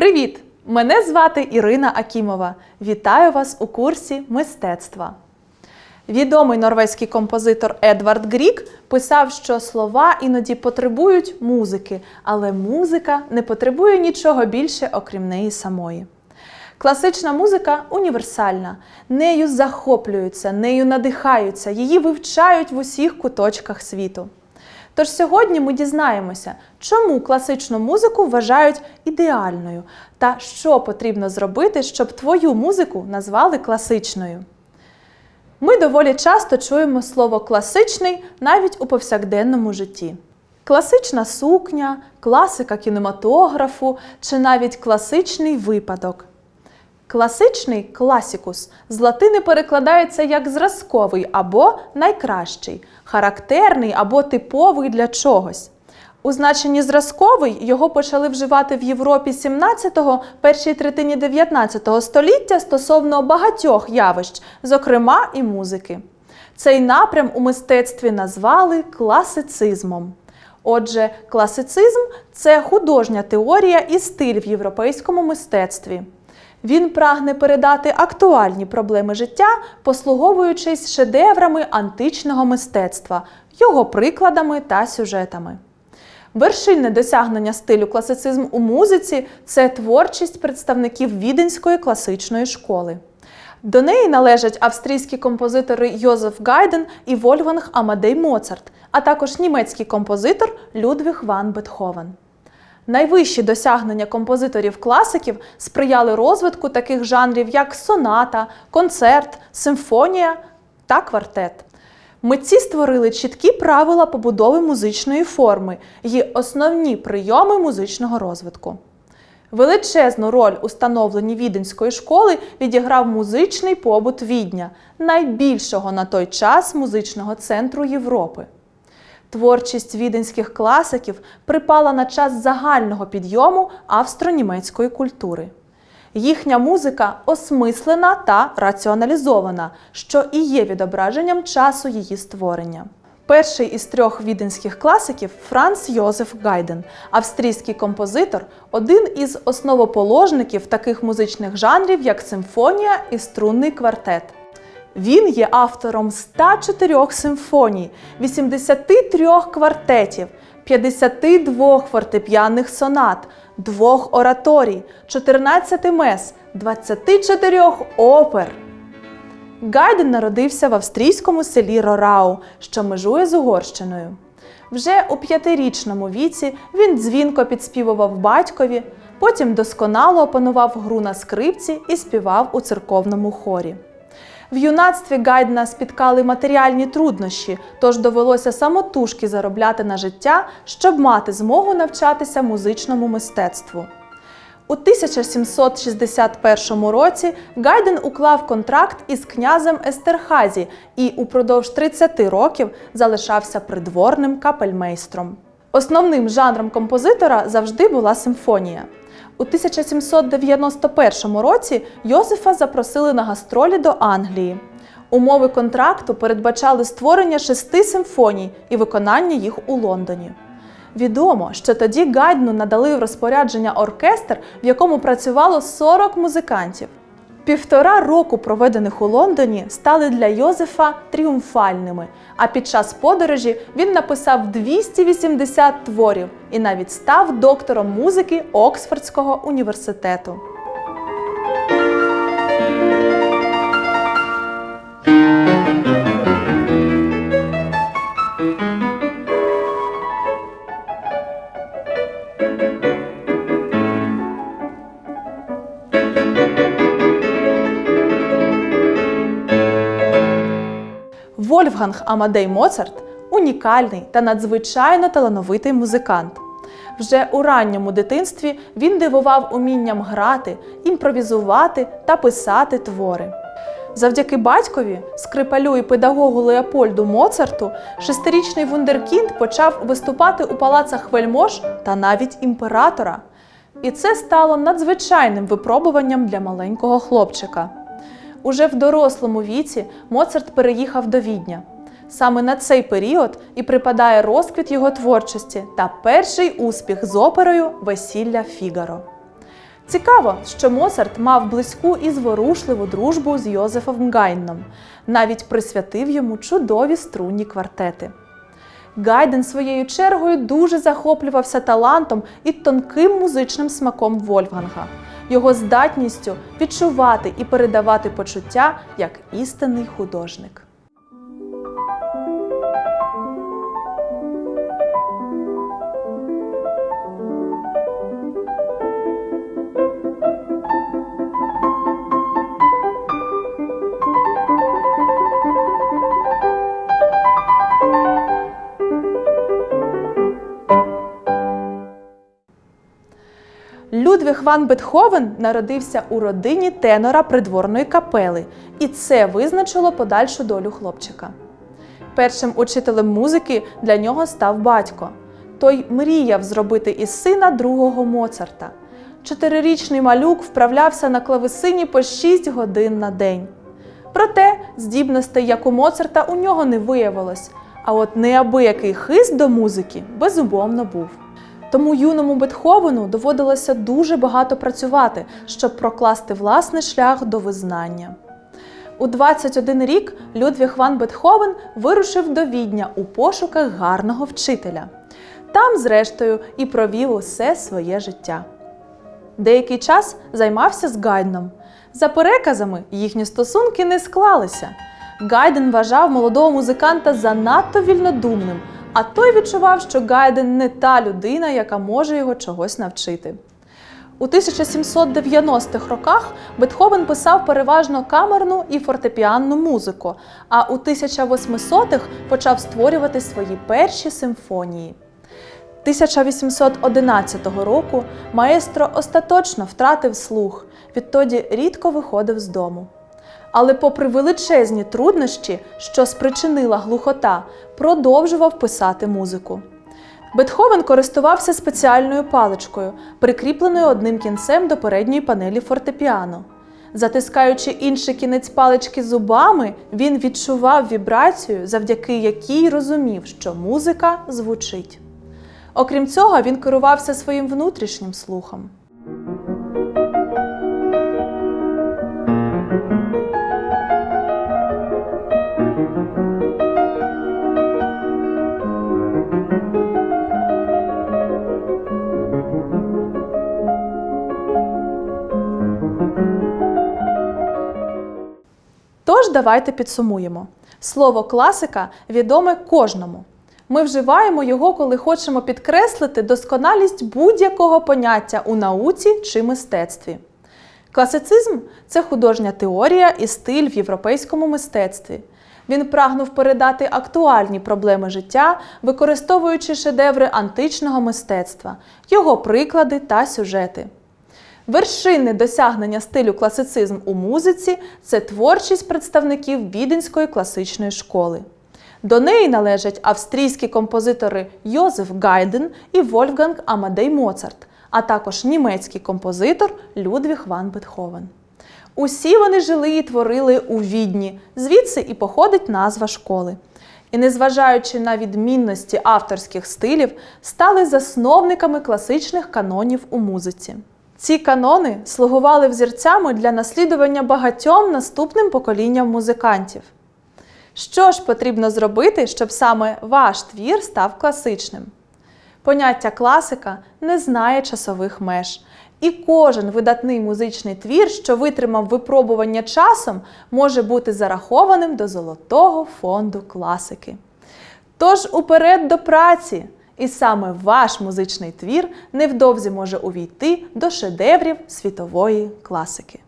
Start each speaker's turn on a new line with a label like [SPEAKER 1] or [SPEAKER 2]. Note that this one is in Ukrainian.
[SPEAKER 1] Привіт! Мене звати Ірина Акімова. Вітаю вас у курсі мистецтва. Відомий норвезький композитор Едвард Грік писав, що слова іноді потребують музики, але музика не потребує нічого більше, окрім неї самої. Класична музика універсальна, нею захоплюються, нею надихаються, її вивчають в усіх куточках світу. Тож сьогодні ми дізнаємося, чому класичну музику вважають ідеальною та що потрібно зробити, щоб твою музику назвали класичною. Ми доволі часто чуємо слово класичний навіть у повсякденному житті. Класична сукня, класика кінематографу чи навіть класичний випадок. Класичний класікус з латини перекладається як зразковий або найкращий, характерний або типовий для чогось. У значенні зразковий його почали вживати в Європі 17-го, першій третині 19 століття стосовно багатьох явищ, зокрема і музики. Цей напрям у мистецтві назвали класицизмом. Отже, класицизм це художня теорія і стиль в європейському мистецтві. Він прагне передати актуальні проблеми життя, послуговуючись шедеврами античного мистецтва, його прикладами та сюжетами. Вершильне досягнення стилю класицизм у музиці це творчість представників віденської класичної школи. До неї належать австрійські композитори Йозеф Гайден і Вольфганг Амадей Моцарт, а також німецький композитор Людвіг ван Бетховен. Найвищі досягнення композиторів-класиків сприяли розвитку таких жанрів, як соната, концерт, симфонія та квартет. Митці створили чіткі правила побудови музичної форми і основні прийоми музичного розвитку. Величезну роль у становленні віденської школи відіграв музичний побут Відня, найбільшого на той час музичного центру Європи. Творчість віденських класиків припала на час загального підйому австро-німецької культури. Їхня музика осмислена та раціоналізована, що і є відображенням часу її створення. Перший із трьох віденських класиків Франц Йозеф Гайден, австрійський композитор, один із основоположників таких музичних жанрів, як симфонія і струнний квартет. Він є автором 104 симфоній, 83 квартетів, 52 фортепіаних сонат, двох ораторій, 14 мес, 24 опер. Гайден народився в австрійському селі Рорау, що межує з Угорщиною. Вже у п'ятирічному віці він дзвінко підспівував батькові, потім досконало опанував гру на скрипці і співав у церковному хорі. В юнацтві Гайдена спіткали матеріальні труднощі, тож довелося самотужки заробляти на життя, щоб мати змогу навчатися музичному мистецтву. У 1761 році Гайден уклав контракт із князем Естерхазі і упродовж 30 років залишався придворним капельмейстром. Основним жанром композитора завжди була симфонія. У 1791 році Йозефа запросили на гастролі до Англії. Умови контракту передбачали створення шести симфоній і виконання їх у Лондоні. Відомо, що тоді Гайдну надали в розпорядження оркестр, в якому працювало 40 музикантів. Півтора року, проведених у Лондоні, стали для Йозефа тріумфальними. А під час подорожі він написав 280 творів і навіть став доктором музики Оксфордського університету. Вольфганг Амадей Моцарт унікальний та надзвичайно талановитий музикант. Вже у ранньому дитинстві він дивував умінням грати, імпровізувати та писати твори. Завдяки батькові, скрипалю і педагогу Леопольду Моцарту, шестирічний вундеркінд почав виступати у палацах вельмож та навіть імператора. І це стало надзвичайним випробуванням для маленького хлопчика. Уже в дорослому віці Моцарт переїхав до Відня. Саме на цей період і припадає розквіт його творчості та перший успіх з оперою Весілля Фігаро. Цікаво, що Моцарт мав близьку і зворушливу дружбу з Йозефом Гайном, навіть присвятив йому чудові струнні квартети. Гайден своєю чергою дуже захоплювався талантом і тонким музичним смаком Вольфганга, його здатністю відчувати і передавати почуття як істинний художник. Людвіг ван Бетховен народився у родині тенора придворної капели, і це визначило подальшу долю хлопчика. Першим учителем музики для нього став батько. Той мріяв зробити із сина другого Моцарта. Чотирирічний малюк вправлявся на клавесині по 6 годин на день. Проте здібностей, як у Моцарта, у нього не виявилось, а от неабиякий хист до музики безумовно був. Тому юному Бетховену доводилося дуже багато працювати, щоб прокласти власний шлях до визнання. У 21 рік Людвіг ван Бетховен вирушив до Відня у пошуках гарного вчителя. Там, зрештою, і провів усе своє життя. Деякий час займався з Гайдном. За переказами, їхні стосунки не склалися. Гайден вважав молодого музиканта занадто вільнодумним, а той відчував, що Гайден не та людина, яка може його чогось навчити. У 1790-х роках Бетховен писав переважно камерну і фортепіанну музику, а у 1800-х почав створювати свої перші симфонії. 1811 року маестро остаточно втратив слух, відтоді рідко виходив з дому. Але, попри величезні труднощі, що спричинила глухота, продовжував писати музику. Бетховен користувався спеціальною паличкою, прикріпленою одним кінцем до передньої панелі фортепіано. Затискаючи інший кінець палички зубами, він відчував вібрацію, завдяки якій розумів, що музика звучить. Окрім цього, він керувався своїм внутрішнім слухом. Тож давайте підсумуємо. Слово класика відоме кожному. Ми вживаємо його, коли хочемо підкреслити досконалість будь-якого поняття у науці чи мистецтві. Класицизм це художня теорія і стиль в європейському мистецтві. Він прагнув передати актуальні проблеми життя, використовуючи шедеври античного мистецтва, його приклади та сюжети. Вершинне досягнення стилю класицизм у музиці це творчість представників віденської класичної школи. До неї належать австрійські композитори Йозеф Гайден і Вольфганг Амадей Моцарт, а також німецький композитор Людвіг ван Бетховен. Усі вони жили і творили у відні, звідси і походить назва школи. І, незважаючи на відмінності авторських стилів, стали засновниками класичних канонів у музиці. Ці канони слугували взірцями для наслідування багатьом наступним поколінням музикантів. Що ж потрібно зробити, щоб саме ваш твір став класичним? Поняття класика не знає часових меж, і кожен видатний музичний твір, що витримав випробування часом, може бути зарахованим до золотого фонду класики. Тож уперед до праці! І саме ваш музичний твір невдовзі може увійти до шедеврів світової класики.